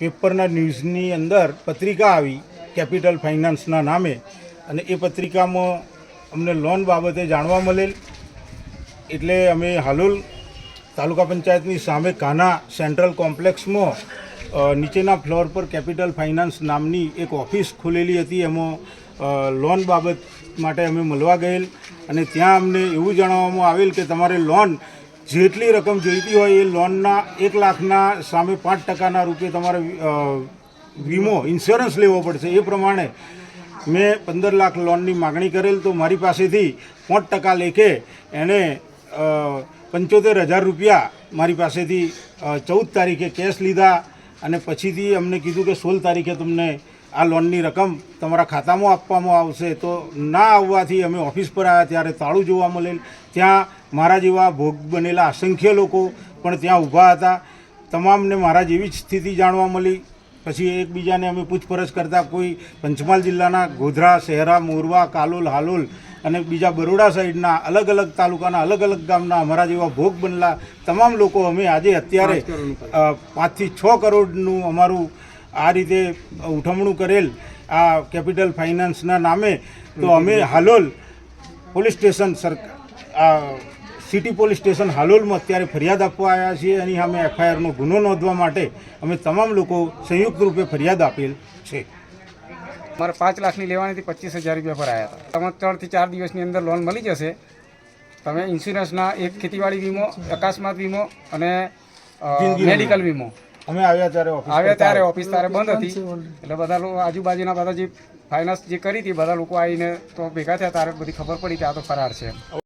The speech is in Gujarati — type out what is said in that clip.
પેપરના ન્યૂઝની અંદર પત્રિકા આવી, કેપિટલ ફાઇનાન્સના નામે. અને એ પત્રિકામાં અમને લોન બાબતે જાણવા મળેલ. એટલે અમે હાલોલ તાલુકા પંચાયતની સામે કાના સેન્ટ્રલ કોમ્પ્લેક્સમાં નીચેના ફ્લોર પર કેપિટલ ફાઇનાન્સ નામની એક ઓફિસ ખોલેલી હતી. એમાં લોન બાબત માટે અમે મળવા ગયેલ. અને ત્યાં અમને એવું જણાવવામાં આવેલ કે તમારે લોન જેટલી રકમ જોઈતી હોય એ લોનના એક લાખના સામે પાંચ ટકાના રૂપે તમારે વીમો ઇન્સ્યોરન્સ લેવો પડશે. એ પ્રમાણે મેં પંદર લાખ લોનની માગણી કરેલ તો મારી પાસેથી પાંચ ટકા લેખે એણે પંચોતેર હજાર રૂપિયા મારી પાસેથી ચૌદ તારીખે કેશ લીધા અને પછીથી અમને કીધું કે સોળ તારીખે તમને આ લોનની રકમ તમારા ખાતામાં આપવામાં આવશે તો ના આવવાથી અમે ઓફિસ પર આવ્યા ત્યારે તાળું જોવા મળેલ. ત્યાં મારા જેવા ભોગ બનેલા અસંખ્ય લોકો પણ ત્યાં ઊભા હતા. તમામને મારા જેવી જ સ્થિતિ જાણવા મળી. પછી એકબીજાને અમે પૂછપરછ કરતાં કોઈ પંચમહાલ જિલ્લાના ગોધરા શહેરા મોરવા કાલોલ હાલોલ અને બીજા બરોડા સાઈડના અલગ અલગ તાલુકાના અલગ અલગ ગામના અમારા જેવા ભોગ બનેલા તમામ લોકો અમે આજે અત્યારે પાંચથી છ કરોડનું અમારું આ રીતે ઉઠમણું કરેલ આ કેપિટલ ફાઇનાન્સના નામે તો અમે હાલોલ પોલીસ સ્ટેશન સરકાર આ સિટી પોલીસ સ્ટેશન હાલોલમાં અત્યારે ફરિયાદ આપવા આવ્યા છીએ. અને અમે એફઆઈઆરનો ગુનો નોંધવા માટે અમે તમામ લોકો સંયુક્ત રૂપે ફરિયાદ આપેલ છે. મારે પાંચ લાખની લેવાની હતી પચીસ હજાર રૂપિયા પર આવ્યા હતા. તમે ત્રણથી ચાર દિવસની અંદર લોન મળી જશે. તમે ઇન્સ્યોરન્સના એક ખેતીવાડી વીમો અકસ્માત વીમો અને મેડિકલ વીમો. અમે આવ્યા ત્યારે ઓફિસ આવ્યા ત્યારે. ઓફિસ ત્યારે બંધ હતી. એટલે બધા લોકો આજુબાજુના બધા જે ફાઇનાન્સ જે કરી હતી બધા લોકો આવીને તો ભેગા થયા તારે બધી ખબર પડી કે આ તો ફરાર છે